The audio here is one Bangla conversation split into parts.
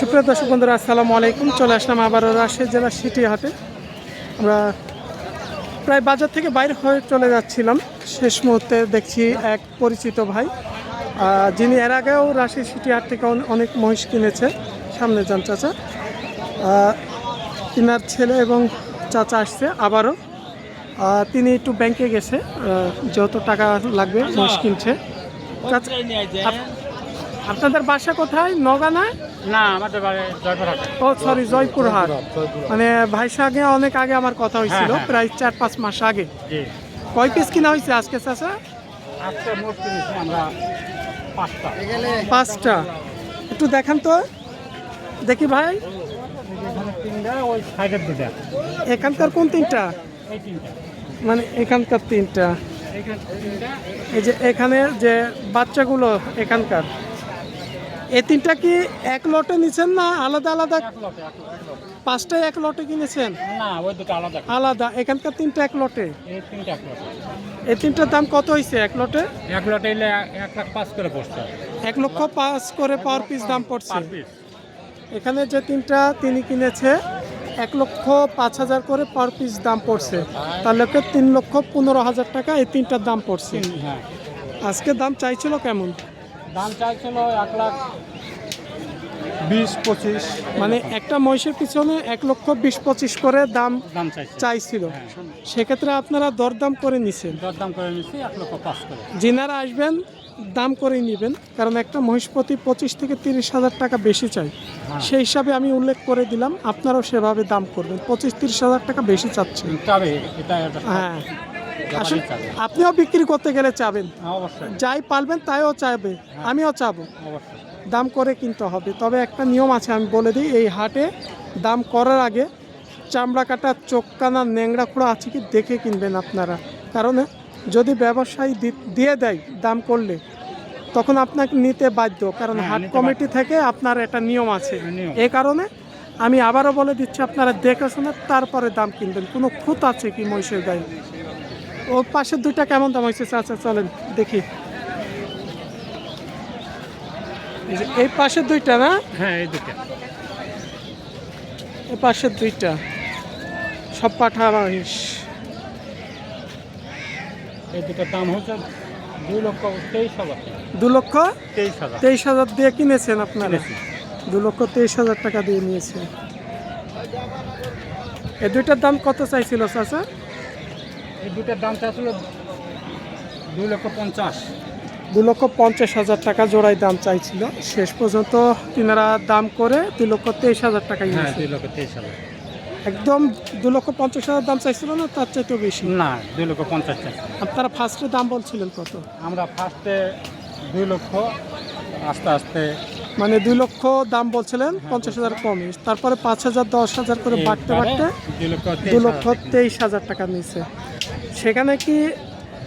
সুপ্রিয় দর্শক বন্ধুরা আসসালামু আলাইকুম। চলে আসলাম আবারও রাজশাহী জেলার সিটি হাটে আমরা প্রায় বাজার থেকে বাইরে হয়ে চলে যাচ্ছিলাম। শেষ মুহূর্তে দেখছি এক পরিচিত ভাই যিনি এর আগেও রাজশাহী সিটি হাট থেকে অনেক মহিষ কিনেছে। সামনে যান চাচা। তিনার ছেলে এবং চাচা আসছে আবারও। তিনি একটু ব্যাংকে গেছে যত টাকা লাগবে মহিষ কিনছে। চাচা, আপনাদের বাসা কোথায়? নগানা না আমাদের বাড়ি জয়পুরহাটে। Oh sorry Joypurhat. মানে ভাই সাথে অনেক আগে আমার কথা হয়েছিল হ্যাঁ, হ্যাঁ। প্রায় চার পাঁচ মাস আগে। কয় পিস কিনা হয়েছে আজকে চাচা? আজকে মোট কিনেছি আমরা পাঁচটা। পাঁচটা। একটু দেখান তো। দেখি ভাই। এখানকার কোন তিনটা? মানে এখানকার তিনটা। তিনটা। এই যে এখানে যে বাচ্চাগুলো এখানকার। এই তিনটা কি এক লটে নিছেন না আলাদা আলাদা? এক লটে এক লটে, কিনেছেন? না ওই দুটো আলাদা। এখানকার তিনটা এক লটে? এই তিনটার দাম কত হয়েছে এক লটে? এক লটে এলে এক লাখ পাঁচ করে পড়ছে। এক লক্ষ পাঁচ করে পার পিস দাম পড়ছে। এখানে যে তিনটা তিনি কিনেছে এক লক্ষ পাঁচ হাজার করে পার পিস দাম পড়ছে। তার লোকে তিন লক্ষ পনেরো হাজার টাকা এই তিনটার দাম পড়ছে। হ্যাঁ। আজকে দাম চাইছিল কেমন? দাম চাইছিল এক লাখ বিশ পঁচিশ। মানে একটা মহিষের পিছনে এক লক্ষ বিশ পঁচিশ করে দাম দাম চাইছিল। হ্যাঁ। সেক্ষেত্রে আপনারা দরদাম করে নিছেন। দরদাম করে নিচ্ছি এক লক্ষ পাঁচ করে। যিনারা আসবেন দাম করে নেবেন। কারণ একটা মহিষ প্রতি পঁচিশ থেকে তিরিশ হাজার টাকা বেশি চাই। হ্যাঁ। সেই হিসাবে আমি উল্লেখ করে দিলাম আপনারাও সেভাবে দাম করবেন। পঁচিশ তিরিশ হাজার টাকা বেশি চাচ্ছেন। হ্যাঁ। আসলে আপনিও বিক্রি করতে গেলে চাবেন। হ্যাঁ, যাই পারবেন তাইও চাইবে আমিও চাবো। দাম করে কিনতে হবে। তবে একটা নিয়ম আছে আমি বলে দিই এই হাটে দাম করার আগে চামড়া কাটা চোখ কানা ন্যাংরা খোড়া আছে কি দেখে কিনবেন আপনারা। কারণ যদি ব্যবসায়ী দিয়ে দেয় দাম করলে তখন আপনাকে নিতে বাধ্য। কারণ হ্যাঁ, হাট কমিটি থেকে আপনার একটা নিয়ম আছে। এ কারণে আমি আবারও বলে দিচ্ছি আপনারা দেখে শুনে তারপরে দাম কিনবেন। কোনো খুঁত আছে কি মহিষের গায়ে? ও পাশের দুইটা কেমন দাম হয়েছে? আচ্ছা চলেন দেখি। এই পাশের দুইটা না? হ্যাঁ এই দুটো এই পাশের দুইটা। সব পাঠা মহিষ এই দুটোর দাম হচ্ছে দুই লক্ষ তেইশ হাজার দু লক্ষ তেইশ হাজার। তেইশ হাজার দিয়ে কিনেছেন আপনারা। দু লক্ষ তেইশ হাজার টাকা দিয়ে নিয়েছে এই দুইটার দাম কত চাইছিল চাচা? এই দুটোর দামটা আসলে দুই লক্ষ পঞ্চাশ। দু লক্ষ পঞ্চাশ হাজার টাকা জোড়ায় দাম চাইছিল। শেষ পর্যন্ত তিনারা দাম করে দুই লক্ষ তেইশ হাজার টাকা হ্যাঁ নিয়েছে। দুই লক্ষ তেইশ হাজার। একদম দু লক্ষ পঞ্চাশ হাজার দাম চাইছিল না তার চাইতেও বেশি? না দুই লক্ষ পঞ্চাশ আপনারা ফার্স্টে দাম বলছিলেন কত? আমরা ফার্স্টে দুই লক্ষ আস্তে আস্তে মানে দুই লক্ষ দাম বলছিলেন পঞ্চাশ হাজার কমই তারপরে পাঁচ হাজার দশ হাজার করে বাড়তে বাড়তে দু লক্ষ তেইশ হাজার টাকা নিচ্ছে সেখানে কি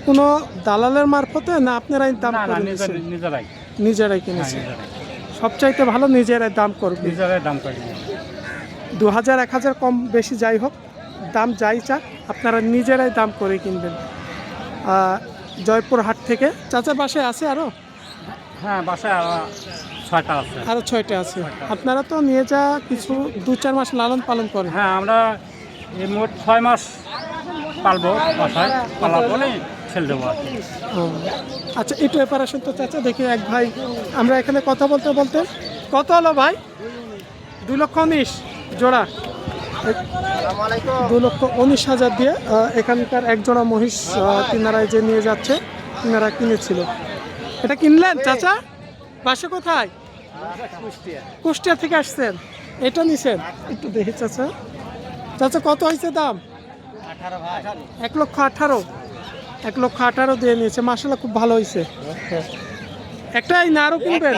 কোনো দালালের মারফতে না আপনারাই দাম করে নিজেরাই। নিজেরাই হ্যাঁ কিনেছেন। সবচাইতে ভালো নিজেরাই দাম করবে। নিজেরাই দাম করে নিই। দু হাজার এক হাজার কম বেশি যাই হোক দাম যাই চাক আপনারা নিজেরাই দাম করে কিনবেন। আহ, জয়পুর হাট থেকে। চাচার বাসায় আছে আরও হ্যাঁ বাসায় ছয়টা আছে। আরও ছয়টা আছে। আপনারা তো নিয়ে যা কিছু দু চার মাস লালন পালন করেন। হ্যাঁ আমরা এই মোট ছয় মাস পালবো বাসায় পরে ছেড়ে দেবো আর কি। আচ্ছা একটু এপার আসুন তো চাচা দেখি এক ভাই আমরা এখানে কথা বলতে বলতে কত হলো ভাই? দু লক্ষ উনিশ জোড়া। দু লক্ষ উনিশ হাজার দিয়ে আহ, এখানকার এক জোড়া মহিষ আহ, তিনারায় যে নিয়ে যাচ্ছে তিনারা কিনেছিল। এটা কিনলেন চাচা? বাসা কোথায়? কুষ্টিয়া থেকে আসছেন। এটা নিছেন? একটু দেখি চাচা। চাচা কত হয়েছে দাম? এক লক্ষ আঠারো। এক লক্ষ আঠারো দিয়ে নিয়েছে। মাসালা খুব ভালো হয়েছে একটাই না আরও কিনবেন?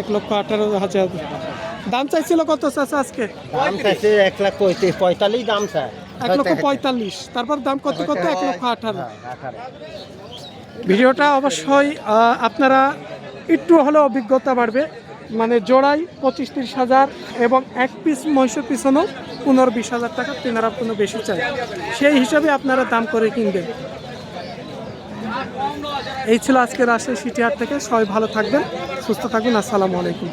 এক লক্ষ আঠারো হাজার। দাম চাইছিল কত চাচা আজকে? দাম চাইছে এক লাখ পঁয়তাল্লিশ দাম চায় এক লক্ষ পঁয়তাল্লিশ। তারপর দাম কত কত? এক লক্ষ আঠারো। ভিডিওটা অবশ্যই আপনারা একটু হলেও অভিজ্ঞতা বাড়বে। মানে জোড়াই পঁচিশ তিরিশ হাজার এবং এক পিস মহিষের পিছনেও পনেরো বিশ হাজার টাকা তেনারা কোনো বেশি চাই সেই হিসাবে আপনারা দাম করে কিনবেন। এই ছিল আজকের রাজশাহী সিটিহাট থেকে। সবাই ভালো থাকবেন, সুস্থ থাকবেন আসসালামু আলাইকুম।